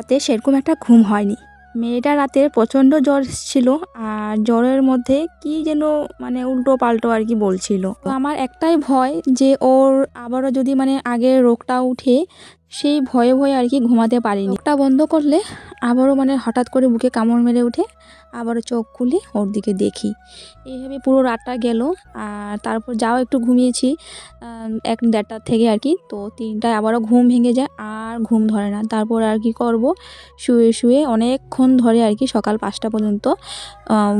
রাতে সেরকম একটা ঘুম হয়নি। মেয়েটা রাতে প্রচণ্ড জ্বর ছিল আর জ্বরের মধ্যে কি যেন মানে উল্টো পাল্টো আর কি বলছিল। তো আমার একটাই ভয় যে ওর আবারও যদি মানে আগের রোগটা উঠে, সেই ভয়ে ভয়ে আর কি ঘুমাতে পারিনি। রোগটা বন্ধ করলে আবারও মানে হঠাৎ করে বুকে কামড় মেরে উঠে আবারও চোখ খুলে, ওর দিকে দেখি। এইভাবে পুরো রাতটা গেল, আর তারপর যাও একটু ঘুমিয়েছি এক দেড়টার থেকে আর কি, তো তিনটায় আবারও ঘুম ভেঙে যায়, আর ঘুম ধরে না। তারপর আর কি করব? শুয়ে শুয়ে অনেকক্ষণ ধরে আর কি সকাল পাঁচটা পর্যন্ত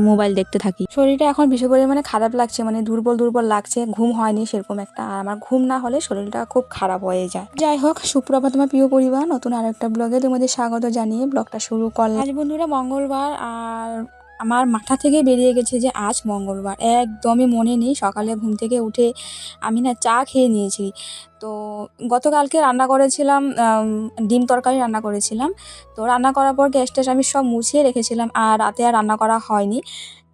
মোবাইল দেখতে থাকি। শরীরটা এখন ভীষণ পরিমাণে খারাপ লাগছে মানে দুর্বল দুর্বল লাগছে, ঘুম হয়নি সেরকম একটা, আর আমার ঘুম না হলে শরীরটা খুব খারাপ হয়ে যায়। যাই হোক, সুপ্রভাত আমার প্রিয় পরিবার, নতুন আর একটা ব্লগে তোমাদের স্বাগত জানিয়ে ব্লগটা শুরু করলাম। আজ বন্ধুরা মঙ্গলবার আর আমার মাথা থেকে বেরিয়ে গেছে যে আজ মঙ্গলবার। একদমই মনে নেই, সকালে ঘুম থেকে উঠে আমি না চা খেয়ে নিয়েছি। তো গতকালকে রান্না করেছিলাম ডিম তরকারি রান্না করেছিলাম। তো রান্না করার পর গ্যাস ট্যাস আমি সব মুছিয়ে রেখেছিলাম আর রাতে আর রান্না করা হয়নি।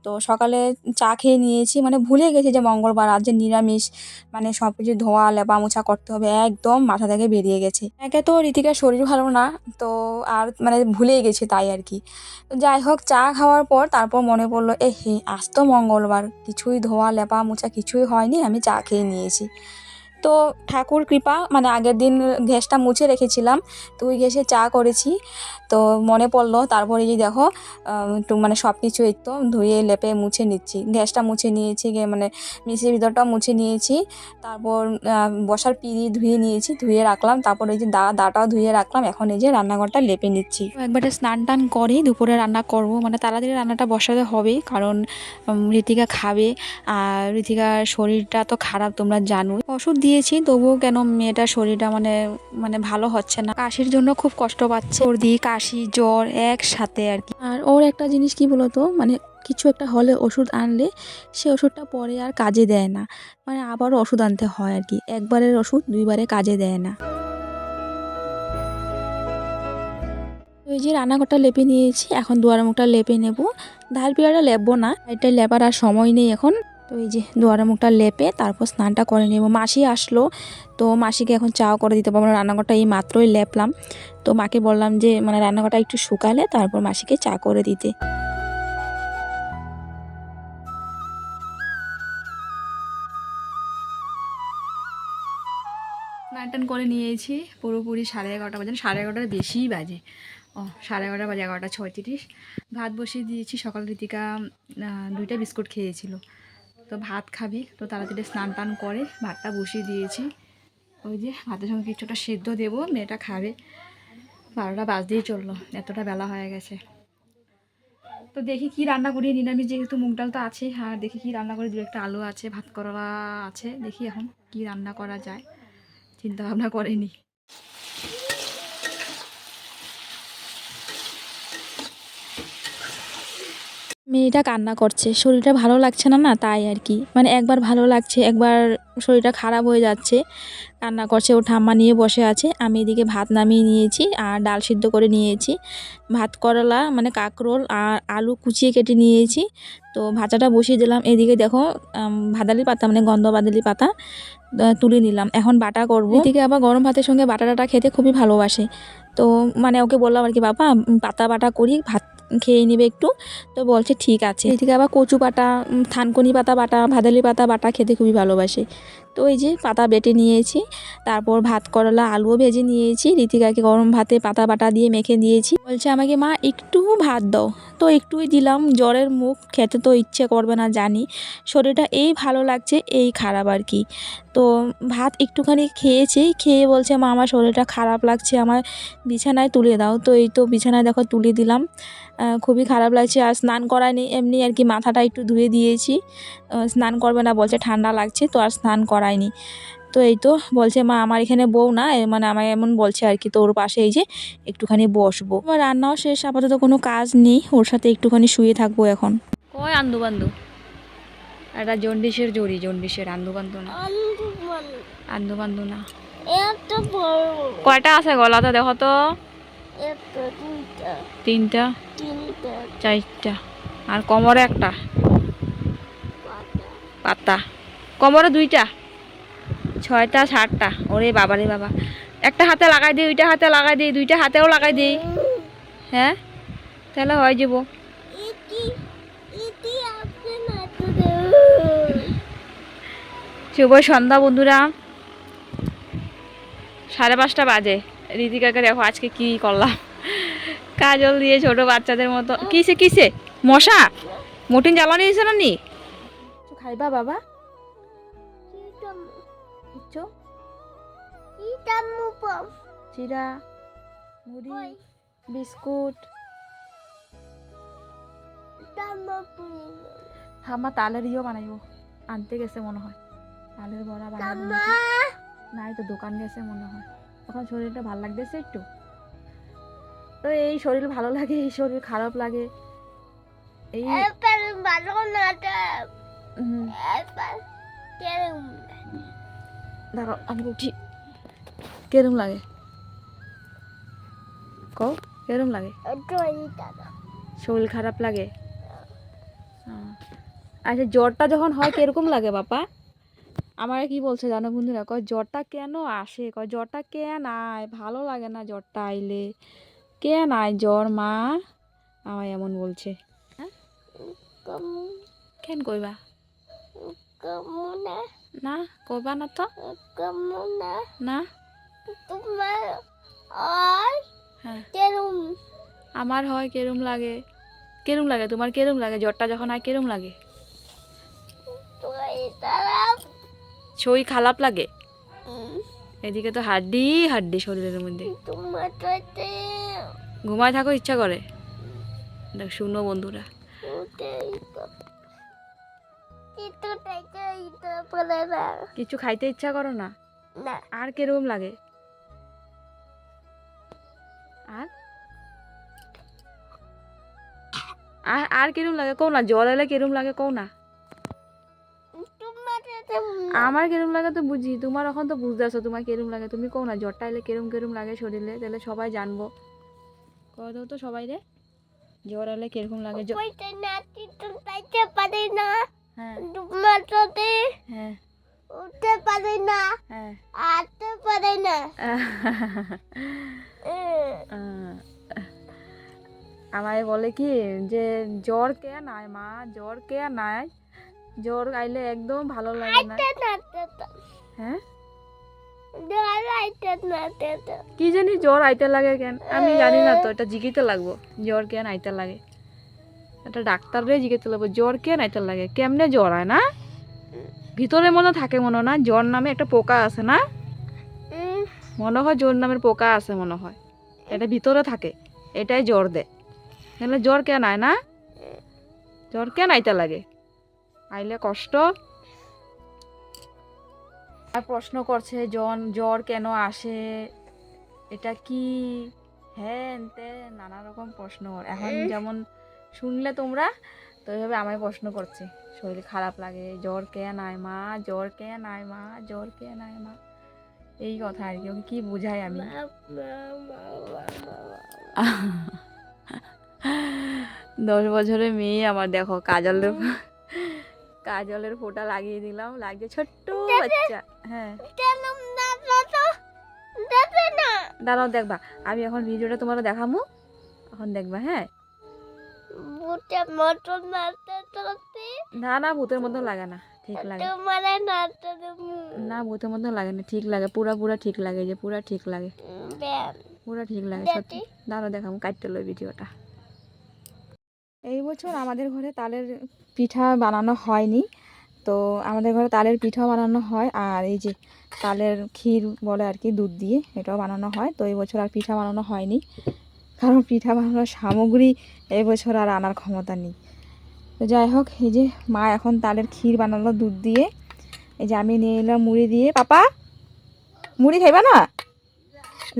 তো সকালে চা খেয়ে নিয়েছি মানে ভুলে গেছি যে মঙ্গলবার আজ যে নিরামিষ মানে সব কিছু ধোয়া, লেপা মোছা করতে হবে, একদম মাথা থেকে বেরিয়ে গেছে। একে তো ঋতিকার শরীর ভালো না, তো আর মানে ভুলেই গেছি তাই আর কি। যাই হোক, চা খাওয়ার পর তারপর মনে পড়ল এ হে, আজ তো মঙ্গলবার, কিছুই ধোয়া, লেপা মোছা কিছুই হয়নি, আমি চা খেয়ে নিয়েছি। তো ঠাকুর কৃপা মানে আগের দিন গ্যাসটা মুছে রেখেছিলাম, তো ওই গ্যাসে চা করেছি। তো মনে পড়ল, তারপরে যে দেখো মানে সব কিছু তো ধুয়ে লেপে মুছে নিচ্ছি। গ্যাসটা মুছে নিয়েছি মানে মিশির ভিতরটাও মুছে নিয়েছি। তারপর বসার পিড়ি ধুয়ে নিয়েছি, ধুয়ে রাখলাম। তারপর এই যে দা, দাটাও ধুয়ে রাখলাম। এখন এই যে রান্নাঘরটা লেপে নিচ্ছি। একবারে স্নান টান করে দুপুরে রান্না করব। মানে তাড়াতাড়ি রান্নাটা বসাতে হবে, কারণ ঋতিকা খাবে। আর ঋতিকার শরীরটা তো খারাপ, তোমরা জানোই। ওষুধ দিয়েছি, তবুও কেন মেয়েটার শরীরটা মানে মানে ভালো হচ্ছে না। কাশির জন্য খুব কষ্ট পাচ্ছে। সর্দি, কাশি, জ্বর একসাথে আর কি। আর ওর একটা জিনিস কি বলতো মানে কিছু একটা হলে ওষুধ আনলে সে ওষুধটা পরে আর কাজে দেয় না। মানে আবারও ওষুধ আনতে হয় আর কি। একবারের ওষুধ, দুইবারে কাজে দেয় না। ওই যে রান্নাঘরটা লেপে নিয়েছি, এখন দুয়ার মুখটা লেপে নেব। ধার পিঁড়াটা লেপবো না এটা লেপার আর সময় নেই এখন। তো এই যে দুয়ার মুখটা লেপে তারপর স্নানটা করে নেব। মাসি আসলো, তো মাসিকে এখন চাও করে দিতে পারব রান্নাঘরটা এই মাত্রই লেপলাম। তো মাকে বললাম যে মানে রান্নাঘরটা একটু শুকালে তারপর মাসিকে চা করে দিতে। টান করে নিয়েছি, পুরোপুরি সাড়ে এগারোটা বাজে সাড়ে এগারোটার বেশিই বাজে। ও, সাড়ে এগারোটা বাজে, এগারোটা ছয়ত্রিশ। ভাত বসিয়ে দিয়েছি, সকাল ঋতিকা দুইটা বিস্কুট খেয়েছিল। তো ভাত খাবে। তো তাড়াতাড়ি স্নান টান করে, ভাতটা বসিয়ে দিয়েছি। ওই যে ভাতের সঙ্গে কিছুটা সেদ্ধ দেবো, মেয়েটা খাবে। বারোটা বাজতেই চলল, এতটা বেলা হয়ে গেছে। তো দেখি কি রান্না করি, নিরামিষ যেহেতু মুগ ডাল তো আছে আর দেখি কি রান্না করি, দু একটা আলু আছে, ভাত করলা আছে, দেখি এখন কি রান্না করা যায়। চিন্তা ভাবনা করেনি। মেয়েটা কান্না করছে। শরীরটা ভালো লাগছে না না? তাই আর কি। মানে একবার ভালো লাগছে, একবার শরীরটা খারাপ হয়ে যাচ্ছে, কান্না করছে। ও ঠাম্মা নিয়ে বসে আছে, আমি এদিকে ভাত নামিয়ে নিয়েছি আর ডাল সিদ্ধ করে নিয়েছি। ভাত, করলা মানে কাঁকরোল আর আলু কুচিয়ে কেটে নিয়েছি। তো ভাজাটা বসিয়ে দিলাম। এদিকে দেখো ভাদালি পাতা মানে গন্ধ বাদালি পাতা তুলে নিলাম। এখন বাটা করব। এদিকে আবার গরম ভাতের সঙ্গে বাটা খেতে খুবই ভালোবাসে। তো মানে ওকে বললাম আর কি, বাবা, পাতা বাটা করি, ভাত খেয়ে নেবে একটু। তো বলছে, ঠিক আছে। এদিকে আবার কচু পাতা থানকুনি পাতা বাটা ভাদালি পাতা বাটা খেতে খুবই ভালোবাসে। তো এই যে পাতা বেটে নিয়েছি, তারপর ভাত, করলা, আলুও ভেজে নিয়েছি, রীতিকাকে গরম ভাতে পাতা বাটা দিয়ে মেখে দিয়েছি বলছে আমাকে, মা, একটু ভাত দাও। তো একটুই দিলাম, জ্বরের মুখ, খেতে তো ইচ্ছে করবে না, জানি। শরীরটা এই ভালো লাগছে, এই খারাপ আর কি। তো ভাত একটুখানি খেয়েছি, খেয়ে বলছে, মা, আমার শরীরটা খারাপ লাগছে, আমার বিছানায় তুলে দাও। তো এই তো বিছানায় দেখো তুলে দিলাম। খুবই খারাপ লাগছে, আর স্নান করায়নি এমনি আর কি মাথাটা একটু ধুয়ে দিয়েছি। স্নান করবে না, বলছে ঠান্ডা লাগছে, তো আর স্নান করায়নি তো এই তো বলছে, মা, আমার এখানে বউ না মানে আমায় এমন বলছে আর কি তো ওর পাশে এই যে একটুখানি বসবো। আমার রান্নাও শেষ, আপাতত কোনো কাজ নেই, ওর সাথে একটুখানি শুয়ে থাকব এখন। কয় আন্দু বান্দু? একটা জন্ডিসের জড়ি, জন্ডিসের আন্দু বান্দু না। আন্দু বান্দু না। কয়টা আছে গলাতে দেখো তো? তিনটা। চারটা। আর কোমরে একটা? পাতা। কোমরে দুইটা? ছয়টা সাতটা। ওরে বাবা রে বাবা। একটা হাতে লাগাই দিই ওইটা হাতে লাগাই দিই দুইটা হাতেও লাগাই দিই। হ্যাঁ? তাহলে হয়ে যাব। ইতি ইতি আপনি না তো শুভ সন্ধ্যা বন্ধুরা। সাড়ে পাঁচটা বাজে। ঋতিকাকে দেখো আজকে কি করলাম। কাজল দিয়ে ছোট বাচ্চাদের মতো। কিসে কিসে? মশা? মটিন জ্বালানি দিয়েছে না নি খাইবা বাবা? চিরা মুড়ি বিস্কুট। পম তালের ইয়েও বানাইব। আনতে গেছে মনে হয়। তালের বড়া বানাবো নাই তো দোকান গেছে মনে হয়। এখন শরীরটা ভালো লাগতেছে একটু। তো এই শরীর ভালো লাগে এই শরীর খারাপ লাগে। এই ভালো না হুম, দাঁড়াও আমি উঠি। কেরম লাগে? কও কেরম লাগে? শরীর খারাপ লাগে? আচ্ছা জ্বরটা যখন হয় কীরকম লাগে বাপা? আমার কি বলছে জানো বন্ধুরা? কয় জ্বরটা কেন আসে? কয় জ্বরটা কেন আয়? ভালো লাগে না জ্বরটা আইলে। কেন আয় জ্বর মা? আমায় এমন বলছে। কম কেন কইবা? না কইবা না তো। না? তোমার আর হ্যাঁ। কেরম? আমার হয় কেরম লাগে। কেরম লাগে? তোমার কেরম লাগে? জ্বরটা যখন হয় কেরম লাগে? শরীর খারাপ? লাগে? এদিকে তো হাড্ডি হাড্ডি শরীরের মধ্যে। ঘুমায় থাকো ইচ্ছা করে? দেখ শুনো বন্ধুরা। কিছু খাইতে ইচ্ছা করো না? না। আর কীরকম লাগে? আর আর কিরম লাগে কও না? জল এলে কিরম লাগে কও না? আমার কিরম লাগে তো বুঝি তোমার এখন তো বুঝতে বুঝতেছো তোমার কিরম লাগে। তুমি কও না জ্বরটা এলে কিরম কিরম লাগে শরীরে? তাহলে সবাই জানব। কয় দাও তো সবাই রে। জ্বর এলে কীরকম লাগে? পারে না। হ্যাঁ। হ্যাঁ। উঠতে পারে না। হ্যাঁ। আটতে পারে না। আহ, আমায় বলে কি যে জ্বর কে নাই মা জ্বর কে নাই। জ্বর আইলে একদম ভালো লাগে না। হ্যাঁ? কি জানি জ্বর আইতে লাগে কেন? আমি জানি না তো এটা জিগিতে লাগবো। জ্বর কেন আইতে লাগে। এটা ডাক্তাররে জিগিতে লাগবো জ্বর কেন আইতে লাগে? কেমনে জ্বর হয় না? ভিতরে মনে থাকে মনে না জ্বর নামে একটা পোকা আছে না? মনে হয় জ্বর নামের পোকা আছে মনে হয়। এটা ভিতরে থাকে এটাই জ্বর দেয় নাহলে জ্বর কেন আয় না? জ্বর কেন আইতে লাগে? আইলে কষ্ট। আর প্রশ্ন করছে জন জ্বর কেন আসে? এটা কি? হ্যান তেন নানা রকম প্রশ্ন। এখন যেমন শুনলে তোমরা তো এইভাবে আমায় প্রশ্ন করছে। শরীর খারাপ লাগে জ্বর কেন আয় মা? জ্বর কেন আয় মা? জ্বর কেন আয় মা? এই কথা আর কি ওকে কি বুঝাই আমি? দশ বছরের মেয়ে আমার দেখো কাজলের কাজলের ফোঁটা লাগিয়ে দিলাম। লাগছে ছোট্ট বাচ্চা। হ্যাঁ। দাঁড়াও দেখবা। আমি এখন ভিডিওটা তোমার দেখামু। এখন দেখবা হ্যাঁ। না না ভূতের মতো লাগে না। ঠিক লাগে। না ভূতের মতো লাগে না। ঠিক লাগে। পুরা পুরা ঠিক লাগে যে পুরা ঠিক লাগে। পুরা ঠিক লাগে সত্যি। দাঁড়াও দেখামু কাটতে লই ভিডিওটা। এই বছর আমাদের ঘরে তালের পিঠা বানানো হয়নি। তো আমাদের ঘরে তালের পিঠা বানানো হয় আর এই যে তালের ক্ষীর বলে আর কি, দুধ দিয়ে এটাও বানানো হয়। তো এই বছর আর পিঠা বানানো হয়নি। কারণ পিঠা বানানোর সামগ্রী এই বছর আর আনার ক্ষমতা নেই। তো যাই হোক, এই যে মা এখন তালের ক্ষীর বানালো দুধ দিয়ে। এই যে আমি নিয়ে এলাম মুড়ি দিয়ে। পাপা, মুড়ি খাইবা না?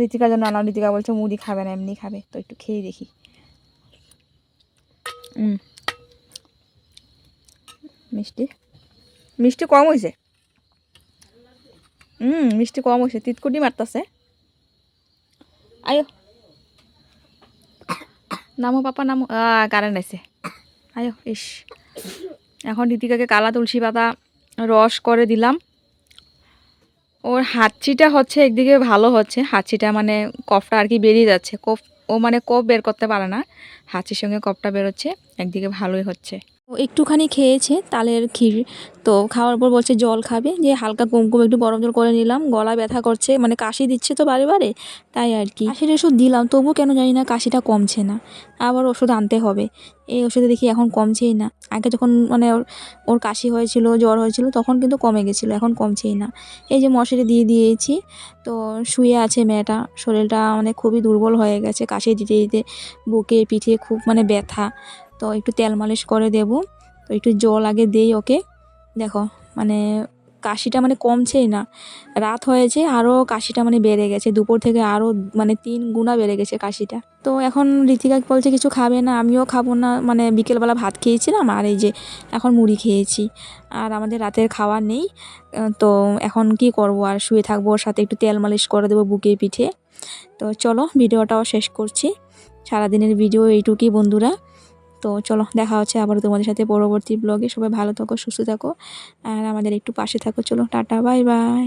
ঋতিকার জন্য আনাম ঋতিকা বলছে মুড়ি খাবে না, এমনি খাবে। তো একটু খেয়ে দেখি। মিষ্টি। মিষ্টি কম হয়েছে হুম মিষ্টি কম হয়েছে তিতকুটি মারতাছে। আয়ো। নামো পাপা, নামো। কারেন্ট আছে আয়ো, ইস। এখন ঋতিকাকে কালা তুলসী পাতা রস করে দিলাম। ওর হাঁচিটা হচ্ছে একদিকে ভালো হচ্ছে। হাঁচিটা মানে কফটা আর কি বেরিয়ে যাচ্ছে। কফ ও মানে কপ বের করতে পারে না। হাঁচির সঙ্গে কপটা বেরোচ্ছে একদিকে ভালোই হচ্ছে। একটুখানি খেয়েছে তালের ক্ষীর। তো খাওয়ার পর বলছে, জল খাবে। যে হালকা কুমকুম একটু গরম জল করে নিলাম। গলা ব্যথা করছে মানে কাশি দিচ্ছে তো বারে বারে, তাই আর কি। কাশির ওষুধ দিলাম তবু কেন জানি না কাশিটা কমছে না। আবার ওষুধ আনতে হবে। এই ওষুধে দেখি এখন কমছেই না। আগে যখন মানে ওর ওর কাশি হয়েছিল, জ্বর হয়েছিল, তখন কিন্তু কমে গেছিল, এখন কমছেই না। এই যে মশারি দিয়ে দিয়েছি, তো শুয়ে আছে মেয়েটা। শরীরটা মানে খুবই দুর্বল হয়ে গেছে, কাশি দিতে দিতে বুকে, পিঠে খুব মানে ব্যথা। তো একটু তেল মালিশ করে দেব। তো একটু জল আগে দেই ওকে। দেখো মানে কাশিটা মানে কমছেই না। রাত হয়েছে আরও কাশিটা মানে বেড়ে গেছে। দুপুর থেকে আরও মানে তিন গুণা বেড়ে গেছে কাশিটা। তো এখন ঋতিকা বলছে, কিছু খাবে না, আমিও খাব না। মানে বিকেলবেলা ভাত খেয়েছিলাম, আর এই যে এখন মুড়ি খেয়েছি। আর আমাদের রাতের খাওয়া নেই। তো এখন কি করব? আর শুয়ে থাকব ওর সাথে, একটু তেল মালিশ করে দেবো বুকে পিঠে। তো চলো, ভিডিওটাও শেষ করছি। সারাদিনের ভিডিও এইটুকুই, বন্ধুরা। তো চলো, দেখা হচ্ছে আবার তোমাদের সাথে পরবর্তী ব্লগে সবাই ভালো থাকো, সুস্থ থাকো, আর আমাদের একটু পাশে থাকো। চলো, টাটা বাই বাই